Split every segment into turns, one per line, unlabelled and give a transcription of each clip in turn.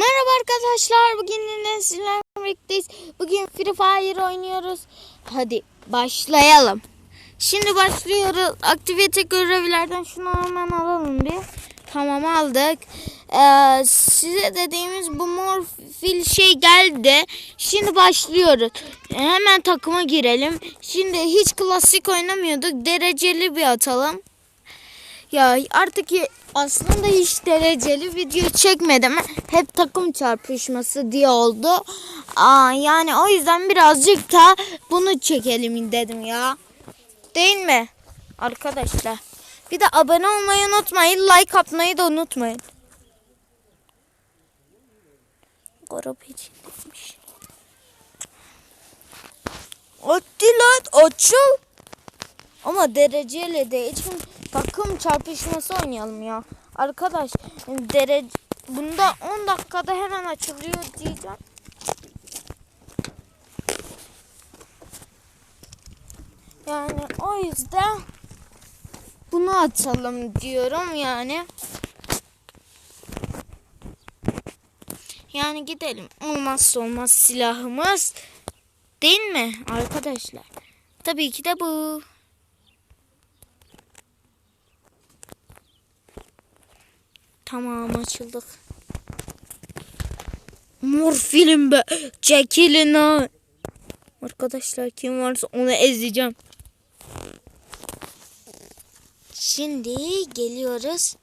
Merhaba arkadaşlar. Bugün yine sizlerle birlikteyiz. Bugün Free Fire oynuyoruz. Hadi başlayalım. Şimdi başlıyoruz. Aktivite görevlerden şunu hemen alalım bir. Tamam aldık. Ee, size dediğimiz bu mor fil şey geldi. Şimdi başlıyoruz. Hemen takıma girelim. Şimdi hiç klasik oynamıyorduk. Dereceli bir atalım. Ya artık aslında hiç dereceli video çekmedim. Hep takım çarpışması diye oldu. Aa, yani o yüzden birazcık da bunu çekelim dedim ya. Değil mi? Arkadaşlar. Bir de abone olmayı unutmayın. Like atmayı da unutmayın. Grup içindeymiş. Lan açıl. Ama dereceyle de için takım çarpışması oynayalım ya. Arkadaş derece bunda 10 dakikada hemen açılıyor diyeceğim. Yani o yüzden bunu atalım diyorum yani. Yani gidelim. Olmazsa olmaz silahımız. Değil mi arkadaşlar? Tabii ki de bu. Tamam açıldık. Mor film be. Çekilin ha. Arkadaşlar kim varsa onu ezeceğim. Şimdi geliyoruz.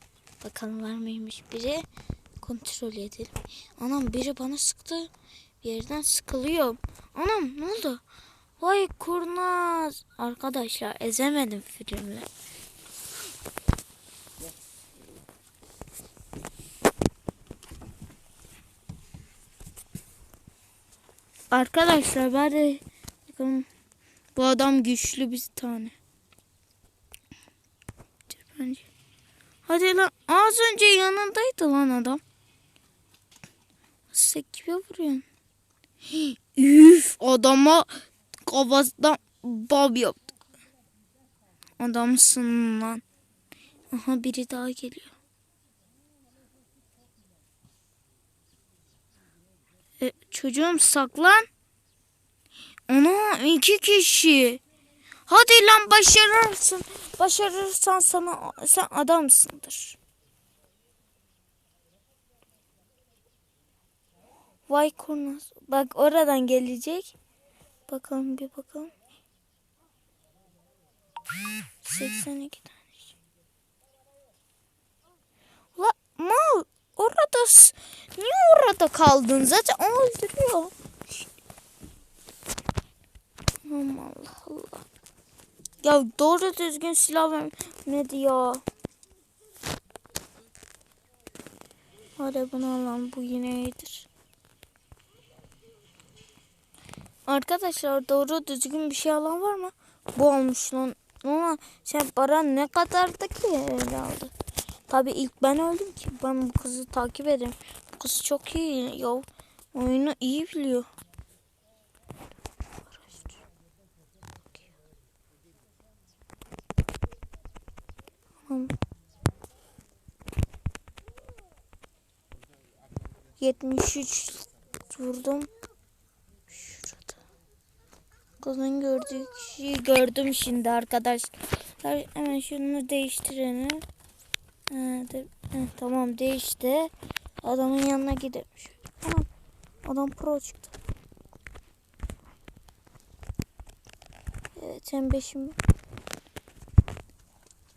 Bakalım var mıymış biri. Kontrol edelim. Anam biri bana sıktı. Bir yerden sıkılıyorum. Anam ne oldu? Vay kurnaz. Arkadaşlar ezemedim filmle. Arkadaşlar bari bakalım. Bu adam güçlü bir tane. Bence. Hadi lan az önce yanındaydı lan adam. Sek gibi vuruyorsun. Üf adama kafasından bab yaptı. Adamsın lan. Aha biri daha geliyor. E, çocuğum saklan. Ana iki kişi. Hadi lan başarırsın. Başarırsan sana sen adamsındır. Vay kurnaz. Bak oradan gelecek. Bakalım bir bakalım. 82 tane. La mal orada niye orada kaldın? Zaten o öldürüyor. Aman Allah Allah. Ya doğru düzgün silah vermedi ya. Hadi bunu alalım. Bu yine iyidir. Arkadaşlar doğru düzgün bir şey alan var mı? Bu olmuş lan. Ama sen para ne kadardı ki öyle. Tabii ilk ben öldüm ki. Ben bu kızı takip ederim. Kız çok iyi ya. Oyunu iyi biliyor. Tamam. 73 vurdum. Şurada. Kızın gördüğü kişiyi gördüm şimdi arkadaşlar. Hemen şunu değiştirelim. Ha, de, tamam değişti. Adamın yanına gidelim. Tamam. Adam pro çıktı. Evet M5'im.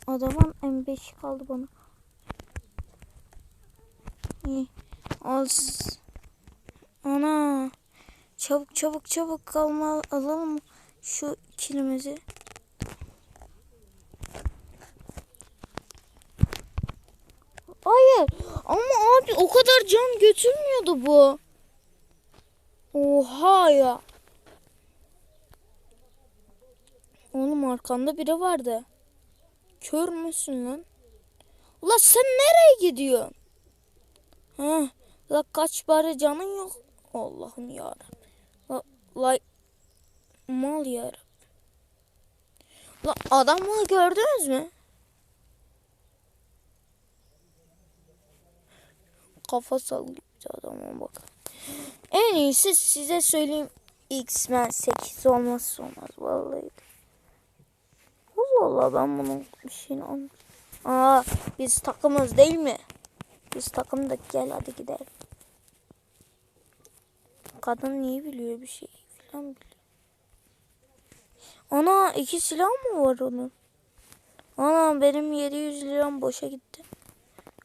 Adamın M5 kaldı bana. İyi. Az. Ana. Çabuk çabuk çabuk kalma alalım şu kilimizi. Hayır ama abi o kadar can götürmüyordu bu. Oha ya. Oğlum arkanda biri vardı. Kör müsün lan? Ula sen nereye gidiyorsun? Ha, la kaç bari canın yok. Allah'ım yarabbim. La, la mal yarabbim. La adamı gördünüz mü? Kafa sallıyor. Adama bak. En iyisi size söyleyeyim. X-Men 8 olmazsa olmaz vallahi. Allah Allah ben bunun bir şeyini anlamadım. Aa biz takımız değil mi? Biz takımdık gel hadi gidelim. Kadın niye biliyor bir şey falan biliyor. Ana iki silah mı var onun? Ana benim 700 liram boşa gitti.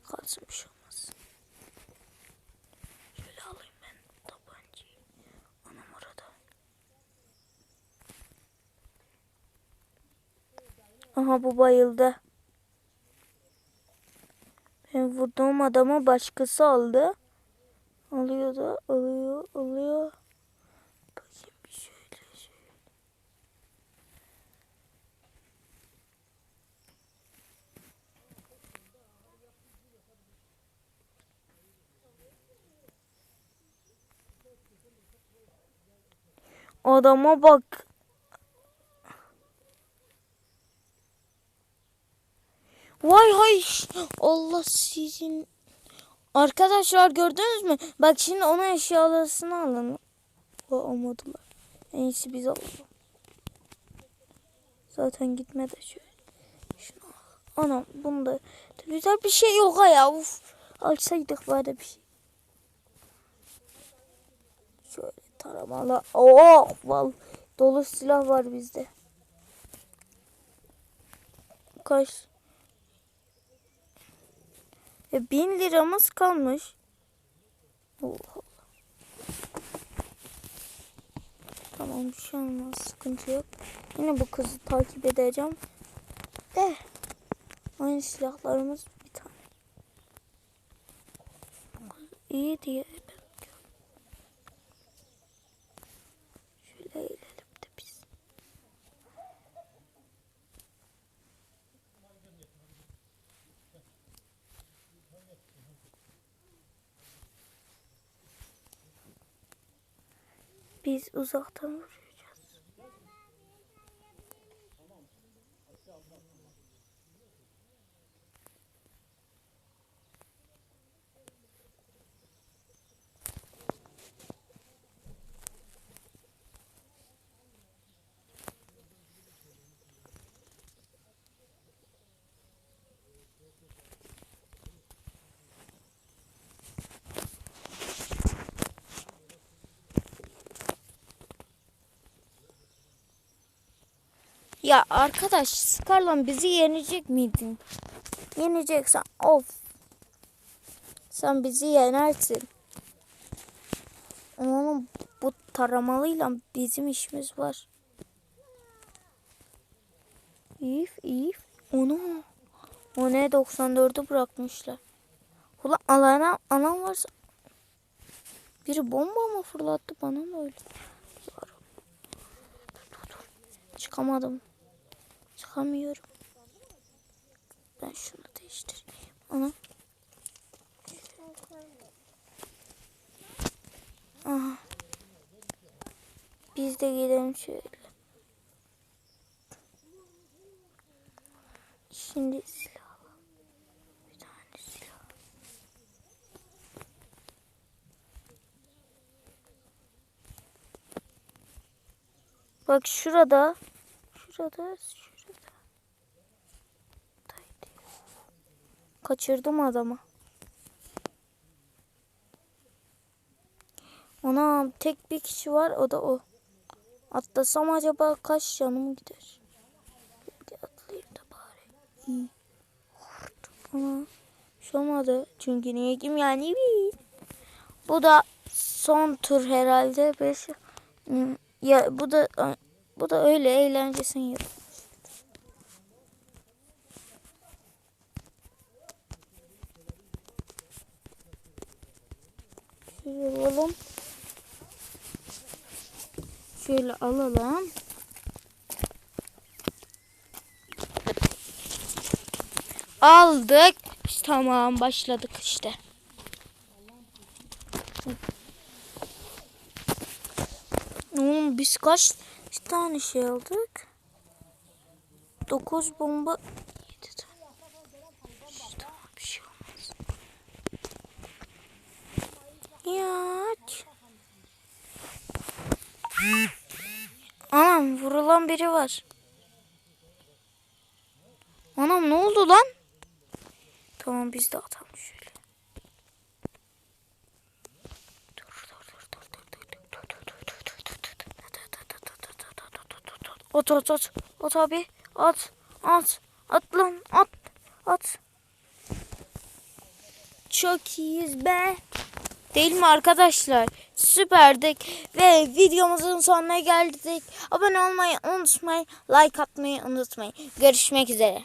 Kalsın bir şey olmaz. Şöyle alayım ben tabancayı. Anam orada. Aha bu bayıldı. Ben vurduğum adamı başkası aldı. Alıyor da alıyor alıyor. Bakayım bir şöyle şöyle. Adama bak. Allah sizin. Arkadaşlar gördünüz mü? Bak şimdi onun eşyalarını alın. O almadılar. En iyisi biz alalım. Zaten gitme de şöyle. Şunu al. Anam bunda güzel bir şey yok ya. Uf. Alsaydık böyle bir şey. Şöyle taramalı. Oh val. Dolu silah var bizde. Kaç? E, bin liramız kalmış. Oha. Tamam bir şey olmaz. Sıkıntı yok. Yine bu kızı takip edeceğim. De. Aynı silahlarımız bir tane. İyi diye. Şöyle eğilelim de biz. Biz uzaktan vuracağız. Ya arkadaş Scarlan bizi yenecek miydin? Yeneceksen of. Sen bizi yenersin. Ama bu taramalıyla bizim işimiz var. İf if. Onu. O ne 94'ü bırakmışlar. Ulan alana anam varsa. Biri bomba mı fırlattı bana mı öyle? Çıkamadım. Çıkamıyorum. Ben şunu değiştireyim. Ana. Aha. Biz de gidelim şöyle. Şimdi silah. Bir tane silah. Bak şurada. Şurada. Şurada. Kaçırdım adamı. Ana tek bir kişi var o da o. Atlasam acaba kaç canım gider? Bir atlayayım da bari. Ama şey olmadı. Çünkü niye kim yani. Bu da son tur herhalde. Beş. Ya bu da bu da öyle eğlencesini yap. Şöyle alalım. Şöyle alalım. Aldık. Tamam başladık işte. Oğlum biz kaç tane şey aldık? 9 bomba aç. Anam vurulan biri var. Anam ne oldu lan? Tamam biz de atalım şöyle. At at at. At abi. At. At. At lan. At. At. Çok iyiyiz be. Değil mi arkadaşlar? Süperdik ve videomuzun sonuna geldik. Abone olmayı unutmayın. Like atmayı unutmayın. Görüşmek üzere.